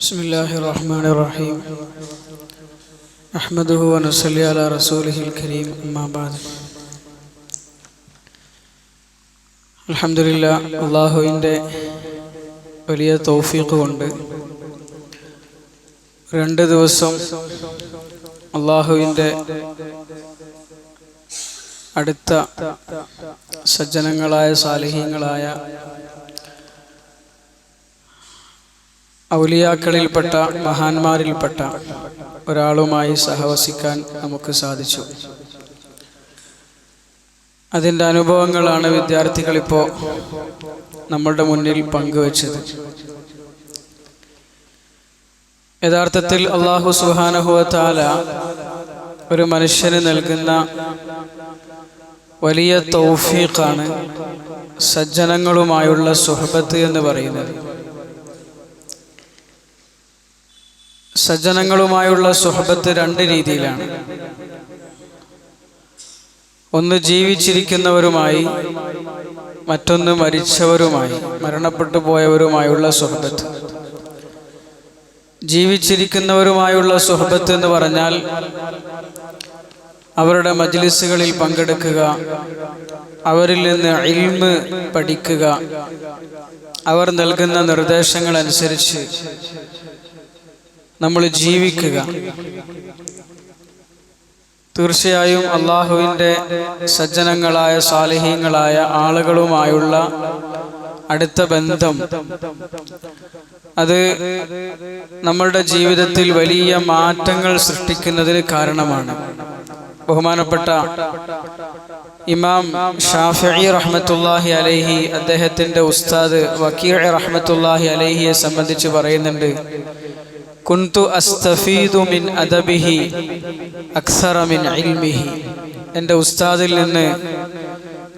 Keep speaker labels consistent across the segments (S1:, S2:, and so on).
S1: بسم الله الرحمن الرحيم أحمده ونصلي على رسوله الكريم أما بعد الحمد لله അള്ളാഹുവിൻ്റെ വലിയ തൗഫീഖ് കൊണ്ട് രണ്ട് ദിവസം അള്ളാഹുവിൻ്റെ അടുത്ത സജ്ജനങ്ങളായ സാലിഹീങ്ങളായ ഔലിയാക്കളിൽപ്പെട്ട മഹാന്മാരിൽപ്പെട്ട ഒരാളുമായി സഹവസിക്കാൻ നമുക്ക് സാധിച്ചു. അതിന്റെ അനുഭവങ്ങളാണ് വിദ്യാർത്ഥികളിപ്പോൾ നമ്മളുടെ മുന്നിൽ പങ്കുവച്ചത്. യഥാർത്ഥത്തിൽ അള്ളാഹു സുഹാനഹുവത്താല ഒരു മനുഷ്യന് നൽകുന്ന വലിയ തൗഫീഖാണ് സജ്ജനങ്ങളുമായുള്ള സുഹബത്ത് എന്ന് പറയുന്നത്. സജ്ജനങ്ങളുമായുള്ള സുഹബത്ത് രണ്ട് രീതിയിലാണ്. ഒന്ന് ജീവിച്ചിരിക്കുന്നവരുമായി മറ്റൊന്ന് മരിച്ചവരുമായി മരണപ്പെട്ടു പോയവരുമായുള്ള സുഹബത്ത് ജീവിച്ചിരിക്കുന്നവരുമായുള്ള സുഹബത്ത് എന്ന് പറഞ്ഞാൽ അവരുടെ മജ്ലിസുകളിൽ പങ്കെടുക്കുക അവരിൽ നിന്ന് ഇൽമ് പഠിക്കുക അവർ നൽകുന്ന നിർദ്ദേശങ്ങൾ അനുസരിച്ച് നമ്മൾ ജീവിക്കുക. തീർച്ചയായും അള്ളാഹുവിന്റെ സജ്ജനങ്ങളായ സാലിഹീങ്ങളായ ആളുകളുമായുള്ള അടുത്ത ബന്ധം. അത് നമ്മളുടെ ജീവിതത്തിൽ വലിയ മാറ്റങ്ങൾ സൃഷ്ടിക്കുന്നതിന് കാരണമാണ്. ബഹുമാനപ്പെട്ട ഇമാം ഷാഫി റഹ്മത്തുല്ലാഹി അലൈഹി അദ്ദേഹത്തിന്റെ ഉസ്താദ് വക്കീർ റഹ്മത്തുല്ലാഹി അലൈഹിയെ സംബന്ധിച്ച് പറയുന്നുണ്ട് കുന്തു അസ്തഫീദു മിൻ അദബിഹി അക്സറ മിൻ ഇൽമിഹി. എന്റെ ഉസ്താദിൽ നിന്ന്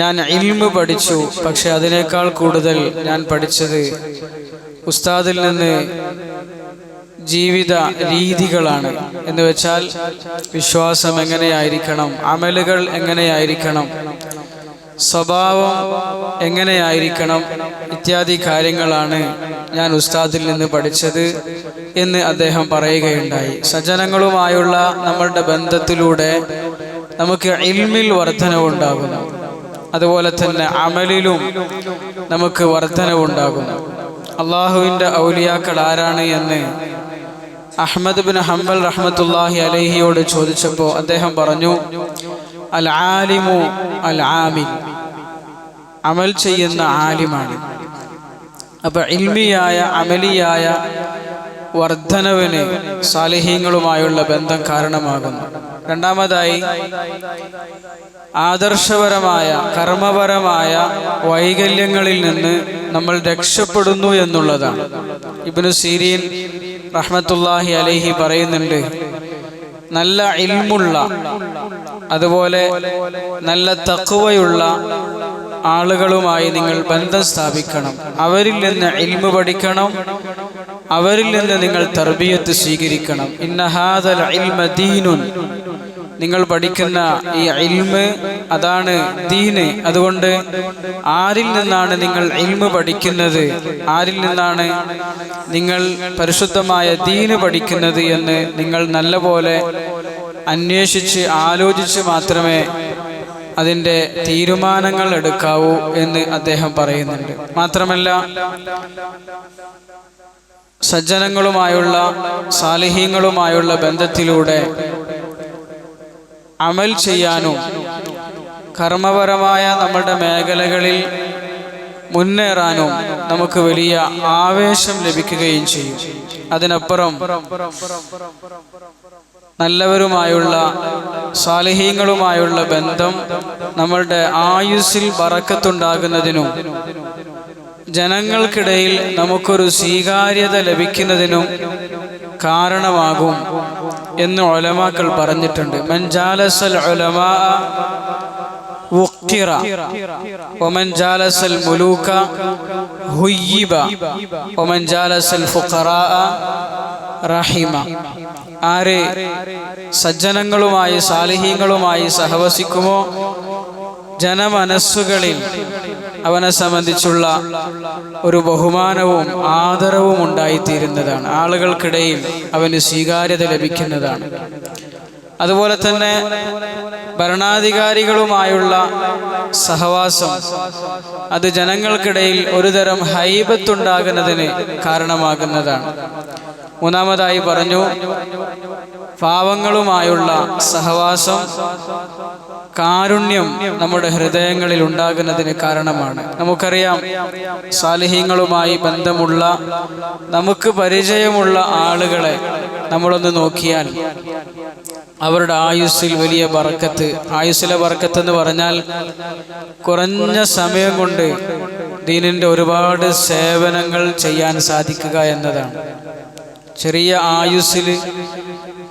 S1: ഞാൻ ഇൽമ് പഠിച്ചു പക്ഷെ അതിനേക്കാൾ കൂടുതൽ ഞാൻ പഠിച്ചത് ഉസ്താദിൽ നിന്ന് ജീവിത രീതികളാണ്. എന്ന് വെച്ചാൽ വിശ്വാസം എങ്ങനെയായിരിക്കണം അമലുകൾ എങ്ങനെയായിരിക്കണം സ്വഭാവം എങ്ങനെയായിരിക്കണം ഇത്യാദി കാര്യങ്ങളാണ് ഞാൻ ഉസ്താദിൽ നിന്ന് പഠിച്ചത്. എന്ന് അദ്ദേഹം പറയുകയുണ്ടായി. സജ്ജനങ്ങളുമായുള്ള നമ്മളുടെ ബന്ധത്തിലൂടെ നമുക്ക് ഇൽമിൽ വർധനവുണ്ടാകുന്നു. അതുപോലെ തന്നെ അമലിലും നമുക്ക് വർധനവുണ്ടാകുന്നു. അള്ളാഹുവിന്റെ ഔലിയാക്കൾ ആരാണ് എന്ന് അഹമ്മദ് ബിൻ ഹംബൽ റഹ്മത്തുല്ലാഹി അലഹിയോട് ചോദിച്ചപ്പോൾ അദ്ദേഹം പറഞ്ഞു അൽ ആലിമു അൽ ആമിൻ അമൽ ചെയ്യുന്ന ആലിമാണ്. അപ്പൊ ഇൽമിയായ അമലിയായ വർധനവിന് സാലിഹീങ്ങളുമായുള്ള ബന്ധം കാരണമാകുന്നു. രണ്ടാമതായി ആദർശപരമായ കർമ്മപരമായ വൈകല്യങ്ങളിൽ നിന്ന് നമ്മൾ രക്ഷപ്പെടുന്നു എന്നുള്ളതാണ്. ഇബിനു സീരീൻ റഹ്മത്തുല്ലാഹി അലഹി പറയുന്നുണ്ട് നല്ല ഇൽമുള്ള അതുപോലെ നല്ല തക്കുവയുള്ള ആളുകളുമായി നിങ്ങൾ ബന്ധം സ്ഥാപിക്കണം. അവരിൽ നിന്ന് ഇൽമു പഠിക്കണം അവരിൽ നിന്ന് നിങ്ങൾ തർബീയത്ത് സ്വീകരിക്കണം. ഇന്നഹാദൽ നിങ്ങൾ പഠിക്കുന്ന ഈ ഇൽമ് അതാണ് ദീന്. അതുകൊണ്ട് ആരിൽ നിന്നാണ് നിങ്ങൾ ഇൽമ് പഠിക്കുന്നത്? ആരിൽ നിന്നാണ് നിങ്ങൾ പരിശുദ്ധമായ ദീന് പഠിക്കുന്നത് എന്ന് നിങ്ങൾ നല്ലപോലെ അന്വേഷിച്ച് ആലോചിച്ച് മാത്രമേ അതിന്റെ തീരുമാനങ്ങൾ എടുക്കാവൂ എന്ന് അദ്ദേഹം പറയുന്നുണ്ട്. മാത്രമല്ല സജ്ജനങ്ങളുമായുള്ള സാലിഹീങ്ങളുമായുള്ള ബന്ധത്തിലൂടെ അമൽ ചെയ്യാനും കർമ്മപരമായ നമ്മുടെ മേഖലകളിൽ മുന്നേറാനും നമുക്ക് വലിയ ആവേശം ലഭിക്കുകയും ചെയ്യും. അതിനപ്പുറം നല്ലവരുമായുള്ള സാലിഹീങ്ങളുമായുള്ള ബന്ധം നമ്മളുടെ ആയുസ്സിൽ വറക്കത്തുണ്ടാകുന്നതിനും ജനങ്ങൾക്കിടയിൽ നമുക്കൊരു സ്വീകാര്യത ലഭിക്കുന്നതിനും കാരണമാകും എന്ന് ഒലമാക്കൾ പറഞ്ഞിട്ടുണ്ട് മഞ്ചാലസൽ ഒലമാ وقر ومن جالس الملوك هيب ومن جالس الفقراء റഹിമ ആര് സജ്ജനങ്ങളുമായി സാലിഹീങ്ങളുമായി സഹവസിക്കുമോ ജനമനസ്സുകളിൽ അവനെ സംബന്ധിച്ചുള്ള ഒരു ബഹുമാനവും ആദരവും ഉണ്ടായിത്തീരുന്നതാണ്. ആളുകൾക്കിടയിൽ അവന് സ്വീകാര്യത ലഭിക്കുന്നതാണ്. അതുപോലെ തന്നെ ഭരണാധികാരികളുമായുള്ള സഹവാസം അത് ജനങ്ങൾക്കിടയിൽ ഒരുതരം ഹൈബത്തുണ്ടാകുന്നതിന് കാരണമാകുന്നതാണ്. മൂന്നാമതായി പറഞ്ഞു പാവങ്ങളുമായുള്ള സഹവാസം കാരുണ്യം നമ്മുടെ ഹൃദയങ്ങളിൽ ഉണ്ടാകുന്നതിന് കാരണമാണ്. നമുക്കറിയാം സാലിഹ്യങ്ങളുമായി ബന്ധമുള്ള നമുക്ക് പരിചയമുള്ള ആളുകളെ നമ്മളൊന്ന് നോക്കിയാൽ അവരുടെ ആയുസ്സിൽ വലിയ ബറക്കത്ത് ആയുസ്സിലെ ബറക്കത്ത് എന്ന് പറഞ്ഞാൽ കുറഞ്ഞ സമയം കൊണ്ട് ദീനിന്റെ ഒരുപാട് സേവനങ്ങൾ ചെയ്യാൻ സാധിക്കുക എന്നതാണ്. ചെറിയ ആയുസ്സിൽ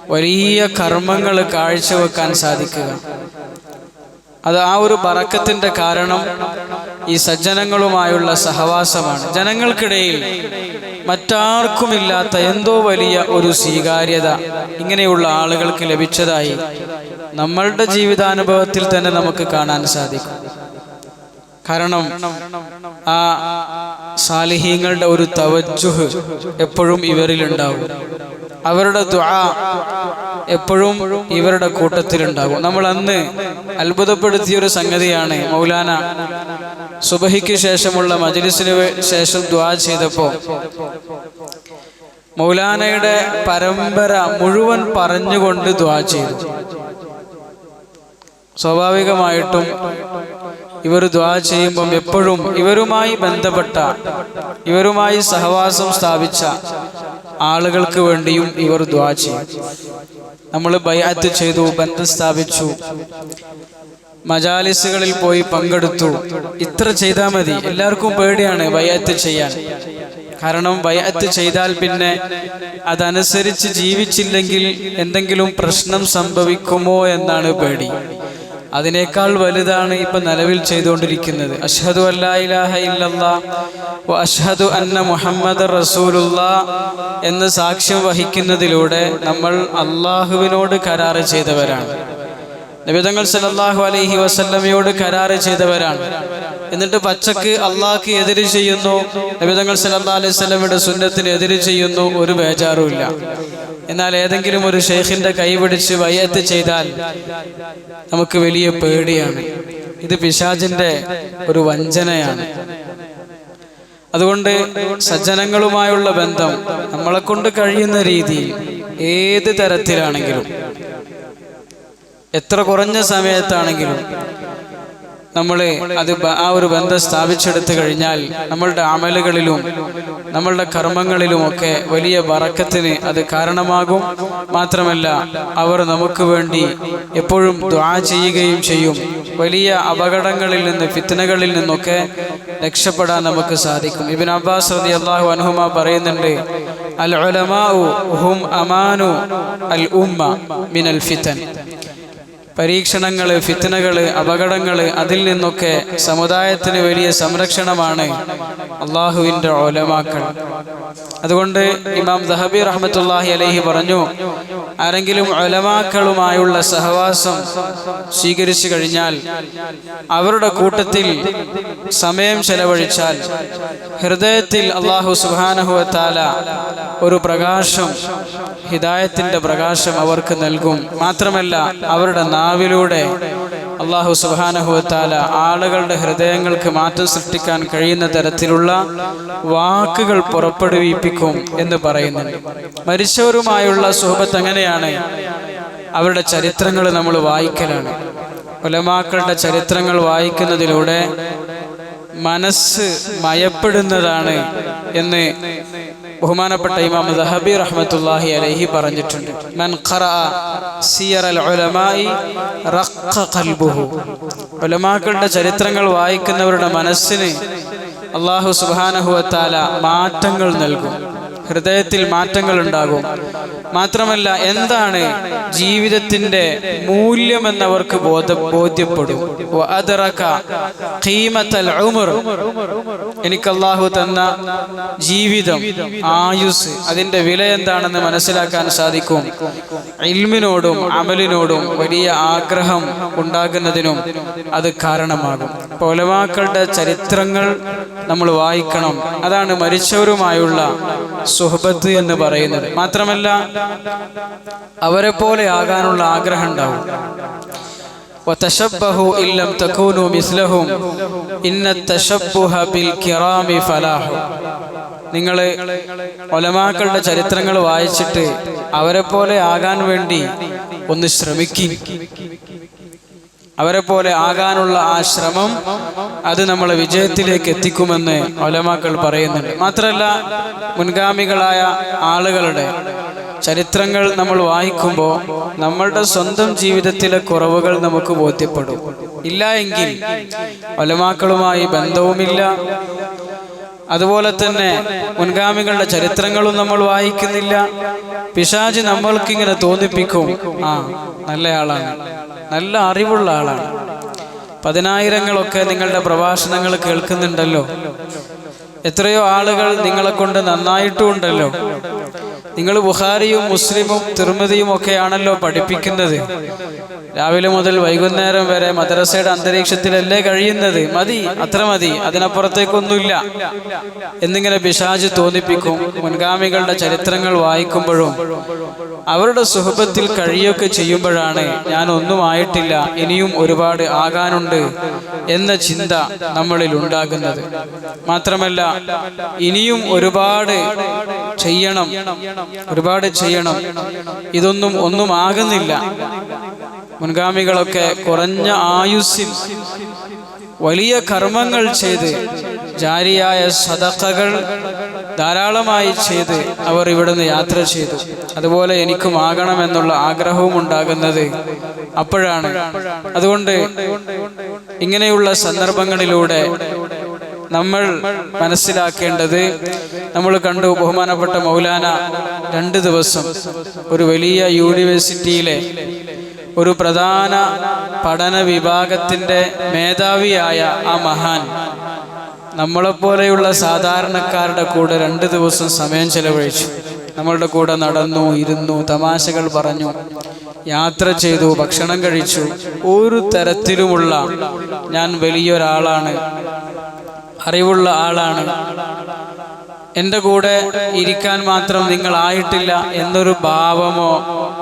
S1: വലിയ കർമ്മങ്ങൾ കാഴ്ചവെക്കാൻ സാധിക്കുക. അത് ആ ഒരു ബറക്കത്തിന്റെ കാരണം ഈ സജ്ജനങ്ങളുമായുള്ള സഹവാസമാണ്. ജനങ്ങൾക്കിടയിൽ മറ്റാർക്കുമില്ലാത്ത എന്തോ വലിയ ഒരു സ്വീകാര്യത ഇങ്ങനെയുള്ള ആളുകൾക്ക് ലഭിച്ചതായി നമ്മളുടെ ജീവിതാനുഭവത്തിൽ തന്നെ നമുക്ക് കാണാൻ സാധിക്കും. കാരണം ആ സാലിഹീങ്ങളുടെ ഒരു തവജുഹ് എപ്പോഴും ഇവരിലുണ്ടാവും. അവരുടെ ദ്വാ എപ്പോഴും ഇവരുടെ കൂട്ടത്തിലുണ്ടാകും. നമ്മൾ അന്ന് അത്ഭുതപ്പെടുത്തിയ ഒരു സംഗതിയാണ് മൗലാന സുബഹിക്ക് ശേഷമുള്ള മജലിസിന് ശേഷം ദ്വാ ചെയ്തപ്പോൾ. മൗലാനയുടെ പരമ്പര മുഴുവൻ പറഞ്ഞുകൊണ്ട് ദ്വാ ചെയ്തു. സ്വാഭാവികമായിട്ടും ഇവർ ദ്വാ ചെയ്യുമ്പം എപ്പോഴും ഇവരുമായി ബന്ധപ്പെട്ട ഇവരുമായി സഹവാസം സ്ഥാപിച്ച ആളുകൾക്ക് വേണ്ടിയും ഇവർ ദ്വാ ചെയ്യും. നമ്മൾ ബയാത്ത് ചെയ്തു ബന്ധം സ്ഥാപിച്ചു മജാലിസുകളിൽ പോയി പങ്കെടുത്തു. ഇത്ര ചെയ്താൽ മതി. എല്ലാവർക്കും പേടിയാണ് ബയാത്ത് ചെയ്യാൻ. കാരണം ബയാത്ത് ചെയ്താൽ പിന്നെ അതനുസരിച്ച് ജീവിച്ചില്ലെങ്കിൽ എന്തെങ്കിലും പ്രശ്നം സംഭവിക്കുമോ എന്നാണ് പേടി. അതിനേക്കാൾ വലുതാണ് ഇപ്പൊ നിലവിൽ ചെയ്തുകൊണ്ടിരിക്കുന്നത്. അഷ്ഹദു അല്ലാഹ അഷ്ഹദു അന്ന മുഹമ്മദ് റസൂലുള്ള എന്ന് സാക്ഷ്യം വഹിക്കുന്നതിലൂടെ നമ്മൾ അള്ളാഹുവിനോട് കരാറ് ചെയ്തവരാണ്. നബിതങ്ങൾ സലല്ലാഹു അലൈഹി വസല്ലമയോട് കരാറ് ചെയ്തവരാണ്. എന്നിട്ട് പച്ചക്ക് അള്ളാഹ്ക്ക് എതിര് ചെയ്യുന്നു. നബിതങ്ങൾ സല്ലാ അലൈഹി സുന്നത്തിന് എതിര് ചെയ്യുന്നു. ഒരു ബേജാറുമില്ല എന്നാൽ ഏതെങ്കിലും ഒരു ഷെയ്ഖിന്റെ കൈപിടിച്ച് വയ്യത്ത് ചെയ്താൽ നമുക്ക് വലിയ പേടിയാണ്. ഇത് പിശാജിന്റെ ഒരു വഞ്ചനയാണ്. അതുകൊണ്ട് സജ്ജനങ്ങളുമായുള്ള ബന്ധം നമ്മളെ കൊണ്ട് കഴിയുന്ന രീതി ഏത് തരത്തിലാണെങ്കിലും എത്ര കുറഞ്ഞ സമയത്താണെങ്കിലും നമ്മൾ അത് ആ ഒരു ബന്ധം സ്ഥാപിച്ചെടുത്തു കഴിഞ്ഞാൽ നമ്മളുടെ അമലുകളിലും നമ്മളുടെ കർമ്മങ്ങളിലുമൊക്കെ വലിയ വറക്കത്തിന് അത് കാരണമാകും. മാത്രമല്ല അവർ നമുക്ക് വേണ്ടി എപ്പോഴും ദ്വാ ചെയ്യുകയും ചെയ്യും. വലിയ അപകടങ്ങളിൽ നിന്ന് ഫിത്തനകളിൽ നിന്നൊക്കെ രക്ഷപ്പെടാൻ നമുക്ക് സാധിക്കും. ഇബിൻ അബ്ബാസ് റതി അള്ളാഹു അനുഹുമ പറയുന്നുണ്ട് അൽ ഹും അമാനു അൽ ഉമ്മ മിനൽ ഫിത്തൻ. പരീക്ഷണങ്ങൾ ഫിത്തനകൾ അപകടങ്ങൾ അതിൽ നിന്നൊക്കെ സമുദായത്തിന് വലിയ സംരക്ഷണമാണ് അള്ളാഹുവിന്റെ ഓലമാക്കൾ അതുകൊണ്ട് ഇമാം ദഹബി റഹ്മത്തുല്ലാഹി അലഹി പറഞ്ഞു ആരെങ്കിലും ഒലമാക്കളുമായുള്ള സഹവാസം സ്വീകരിച്ചു കഴിഞ്ഞാൽ അവരുടെ കൂട്ടത്തിൽ സമയം ചെലവഴിച്ചാൽ ഹൃദയത്തിൽ അള്ളാഹു സുബാനഹുവത്താല ഒരു പ്രകാശം ഹിദായത്തിന്റെ പ്രകാശം അവർക്ക് നൽകും. മാത്രമല്ല അവരുടെ നാവിലൂടെ അള്ളാഹു സുബാനഹുവത്താല ആളുകളുടെ ഹൃദയങ്ങൾക്ക് മാറ്റം സൃഷ്ടിക്കാൻ കഴിയുന്ന തരത്തിലുള്ള വാക്കുകൾ പുറപ്പെടുവിപ്പിക്കും എന്ന് പറയുന്നുണ്ട്. മരിച്ചവരുമായുള്ള സുഹബത്ത് എങ്ങനെയാണ്? അവരുടെ ചരിത്രങ്ങൾ നമ്മൾ വായിക്കലാണ്. ഒലമാക്കളുടെ ചരിത്രങ്ങൾ വായിക്കുന്നതിലൂടെ മനസ്സ് മയപ്പെടുന്നതാണ് എന്ന് ബഹുമാനപ്പെട്ട ഇമാം ദഹബി റഹ്മത്തുല്ലാഹി അലൈഹി പറഞ്ഞിട്ടുണ്ട്. മൻ ഉലമാക്കളുടെ ചരിത്രങ്ങൾ വായിക്കുന്നവരുടെ മനസ്സിന് അള്ളാഹു സുബാനഹുവത്താല മാറ്റങ്ങൾ നൽകും. ഹൃദയത്തിൽ മാറ്റങ്ങൾ ഉണ്ടാകും മാത്രമല്ല എന്താണ് ജീവിതത്തിന്റെ മൂല്യമെന്നവർക്ക് ബോധ ബോധ്യപ്പെടും. എനിക്ക് അള്ളാഹു തന്ന ജീവിതം ആയുസ് അതിന്റെ വില എന്താണെന്ന് മനസ്സിലാക്കാൻ സാധിക്കും. ഇൽമിനോടും അമലിനോടും വലിയ ആഗ്രഹം ഉണ്ടാകുന്നതിനും അത് കാരണമാകും. പൊലവാക്കളുടെ ചരിത്രങ്ങൾ നമ്മൾ വായിക്കണം. അതാണ് മരിച്ചവരുമായുള്ള സുഹബത്ത് എന്ന് പറയുന്നത് മാത്രമല്ല അവരെ പോലെ ആകാനുള്ള ആഗ്രഹം ഉണ്ടാവും وتشبهوا إن لم تكونوا مثلهم إن التشبه بالكرام فلاح നിങ്ങൾ ഒലമാക്കളുടെ ചരിത്രങ്ങൾ വായിച്ചിട്ട് അവരെ പോലെ ആകാൻ വേണ്ടി ഒന്ന് ശ്രമിക്കും അവരെ പോലെ ആകാനുള്ള ആ ശ്രമം അത് നമ്മളെ വിജയത്തിലേക്ക് എത്തിക്കുമെന്ന് ഒലമാക്കൾ പറയുന്നുണ്ട്. മാത്രമല്ല മുൻഗാമികളായ ആളുകളുടെ ചരിത്രങ്ങൾ നമ്മൾ വായിക്കുമ്പോൾ നമ്മളുടെ സ്വന്തം ജീവിതത്തിലെ കുറവുകൾ നമുക്ക് ബോധ്യപ്പെടും. ഇല്ല എങ്കിൽ ഒലമാക്കളുമായി ബന്ധവുമില്ല. അതുപോലെ തന്നെ മുൻഗാമികളുടെ ചരിത്രങ്ങളും നമ്മൾ വായിക്കുന്നില്ല. പിശാജ് നമ്മൾക്കിങ്ങനെ തോന്നിപ്പിക്കും. ആ നല്ലയാളാണ്. നല്ല അറിവുള്ള ആളാണ്. പതിനായിരങ്ങളൊക്കെ നിങ്ങളുടെ പ്രഭാഷണങ്ങൾ കേൾക്കുന്നുണ്ടല്ലോ. എത്രയോ ആളുകൾ നിങ്ങളെ കൊണ്ട് നന്നായിട്ടുണ്ടല്ലോ. നിങ്ങൾ ബുഹാരിയും മുസ്ലിമും തിർമതിയും ഒക്കെയാണല്ലോ പഠിപ്പിക്കുന്നത്. രാവിലെ മുതൽ വൈകുന്നേരം വരെ മദ്രസയുടെ അന്തരീക്ഷത്തിലല്ലേ കഴിയുന്നത്? മതി അത്ര മതി. അതിനപ്പുറത്തേക്കൊന്നുമില്ല. എന്നിങ്ങനെ പിശാജ് തോന്നിപ്പിക്കും മുൻഗാമികളുടെ ചരിത്രങ്ങൾ വായിക്കുമ്പോഴും അവരുടെ സുഹൃത്തിൽ കഴിയൊക്കെ ചെയ്യുമ്പോഴാണ് ഞാൻ ഒന്നും ആയിട്ടില്ല ഇനിയും ഒരുപാട് ആകാനുണ്ട് എന്ന ചിന്ത നമ്മളിൽ ഉണ്ടാകുന്നത്. മാത്രമല്ല ഇനിയും ഒരുപാട് ചെയ്യണം ഒരുപാട് ചെയ്യണം. ഇതൊന്നും ഒന്നും ആകുന്നില്ല. മുൻഗാമികളൊക്കെ കുറഞ്ഞ ആയുസ്സിൽ വലിയ കർമ്മങ്ങൾ ചെയ്ത് ജാരിയായ സദക്കകൾ ധാരാളമായി ചെയ്ത് അവർ ഇവിടുന്ന് യാത്ര ചെയ്തു. അതുപോലെ എനിക്കും ആകണമെന്നുള്ള ആഗ്രഹവും ഉണ്ടാകുന്നത് അപ്പോഴാണ്. അതുകൊണ്ട് ഇങ്ങനെയുള്ള സന്ദർഭങ്ങളിലൂടെ നമ്മൾ മനസ്സിലാക്കേണ്ടത് നമ്മൾ കണ്ടു ബഹുമാനപ്പെട്ട മൗലാന രണ്ട് ദിവസം ഒരു വലിയ യൂണിവേഴ്സിറ്റിയിലെ ഒരു പ്രധാന പഠന വിഭാഗത്തിന്റെ മേധാവിയായ ആ മഹാൻ. നമ്മളെപ്പോലെയുള്ള സാധാരണക്കാരുടെ കൂടെ രണ്ട് ദിവസം സമയം ചെലവഴിച്ചു. നമ്മളുടെ കൂടെ നടന്നു ഇരുന്നു തമാശകൾ പറഞ്ഞു യാത്ര ചെയ്തു ഭക്ഷണം കഴിച്ചു. ഒരു തരത്തിലുമുള്ള ഞാൻ വലിയൊരാളാണ്. അറിവുള്ള ആളാണ്. എന്റെ കൂടെ ഇരിക്കാൻ മാത്രം നിങ്ങൾ ആയിട്ടില്ല എന്നൊരു ഭാവമോ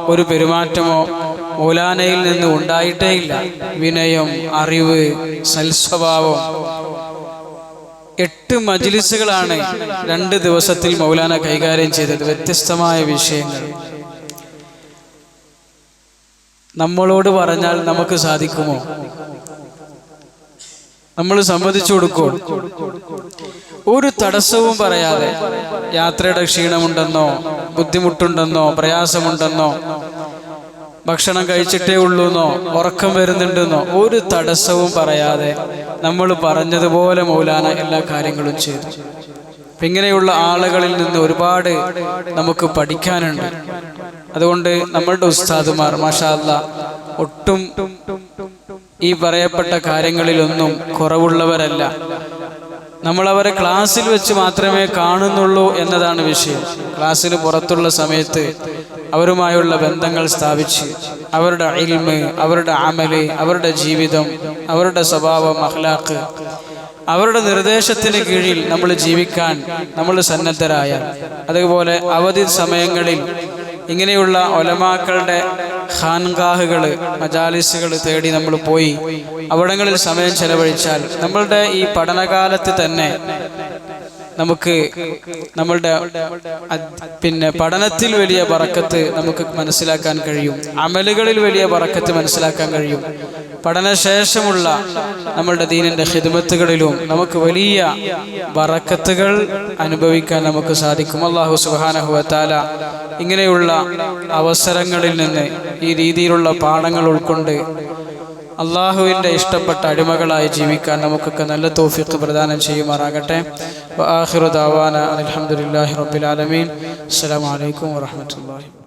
S1: ഒരു പെരുമാറ്റമോ മൗലാനയിൽ നിന്ന് ഉണ്ടായിട്ടേ ഇല്ല. വിനയം അറിവ് സൽസ്വഭാവം. എട്ട് മജിലിസുകളാണ് രണ്ട് ദിവസത്തിൽ മൗലാന കൈകാര്യം ചെയ്തത്. വ്യത്യസ്തമായ വിഷയങ്ങൾ. നമ്മളോട് പറഞ്ഞാൽ നമുക്ക് സാധിക്കുമോ? നമ്മൾ സമ്മതിച്ചു കൊടുക്കും. ഒരു തടസ്സവും പറയാതെ യാത്രയുടെ ക്ഷീണമുണ്ടെന്നോ ബുദ്ധിമുട്ടുണ്ടെന്നോ പ്രയാസമുണ്ടെന്നോ ഭക്ഷണം കഴിച്ചിട്ടേ ഉള്ളൂന്നോ ഉറക്കം വരുന്നുണ്ടെന്നോ ഒരു തടസ്സവും പറയാതെ നമ്മൾ പറഞ്ഞതുപോലെ മൗലാന എല്ലാ കാര്യങ്ങളും ചെയ്തു. ഇങ്ങനെയുള്ള ആളുകളിൽ നിന്ന് ഒരുപാട് നമുക്ക് പഠിക്കാനുണ്ട്. അതുകൊണ്ട് നമ്മളുടെ ഉസ്താദുമാർ മാഷാ ഒട്ടും ഈ പറയപ്പെട്ട കാര്യങ്ങളിലൊന്നും കുറവുള്ളവരല്ല. നമ്മൾ അവരെ ക്ലാസ്സിൽ വെച്ച് മാത്രമേ കാണുന്നുള്ളൂ എന്നതാണ് വിഷയം. ക്ലാസ്സിന് പുറത്തുള്ള സമയത്ത് അവരുമായുള്ള ബന്ധങ്ങൾ സ്ഥാപിച്ച് അവരുടെ ഇൽമ് അവരുടെ അമൽ അവരുടെ ജീവിതം അവരുടെ സ്വഭാവം അഹ്ലാഖ് അവരുടെ നിർദ്ദേശത്തിന് കീഴിൽ നമ്മൾ ജീവിക്കാൻ നമ്മൾ സന്നദ്ധരായ അതുപോലെ അവധി സമയങ്ങളിൽ ഇങ്ങനെയുള്ള ഒലമാക്കളുടെ ഖാൻഗാഹുകൾ മജാലിസുകൾ തേടി നമ്മൾ പോയി. അവിടങ്ങളിൽ സമയം ചെലവഴിച്ചാൽ നമ്മളുടെ ഈ പഠനകാലത്ത് തന്നെ നമുക്ക് നമ്മളുടെ പിന്നെ പഠനത്തിൽ വലിയ പറക്കത്ത് നമുക്ക് മനസ്സിലാക്കാൻ കഴിയും. അമലുകളിൽ വലിയ പറക്കത്ത് മനസ്സിലാക്കാൻ കഴിയും. പഠനശേഷമുള്ള നമ്മളുടെ ദീനിന്റെ ഹിദ്മത്തുകളിലും നമുക്ക് വലിയ വറക്കത്തുകൾ അനുഭവിക്കാൻ നമുക്ക് സാധിക്കും. അള്ളാഹു സുഹാനഹുവത്താല ഇങ്ങനെയുള്ള അവസരങ്ങളിൽ നിന്ന് ഈ രീതിയിലുള്ള പാഠങ്ങൾ ഉൾക്കൊണ്ട് അള്ളാഹുവിന്റെ ഇഷ്ടപ്പെട്ട അടിമകളായി ജീവിക്കാൻ നമുക്കൊക്കെ നല്ല തോഫിക്ക് പ്രദാനം ചെയ്യുമാറാകട്ടെ. ആഹിറു ദാവാന അലഹമുല്ലാഹി റബ്ബിൽ ആലമീൻ. അസ്സാം വലൈക്കും വാഹമത്തല്ലാഹി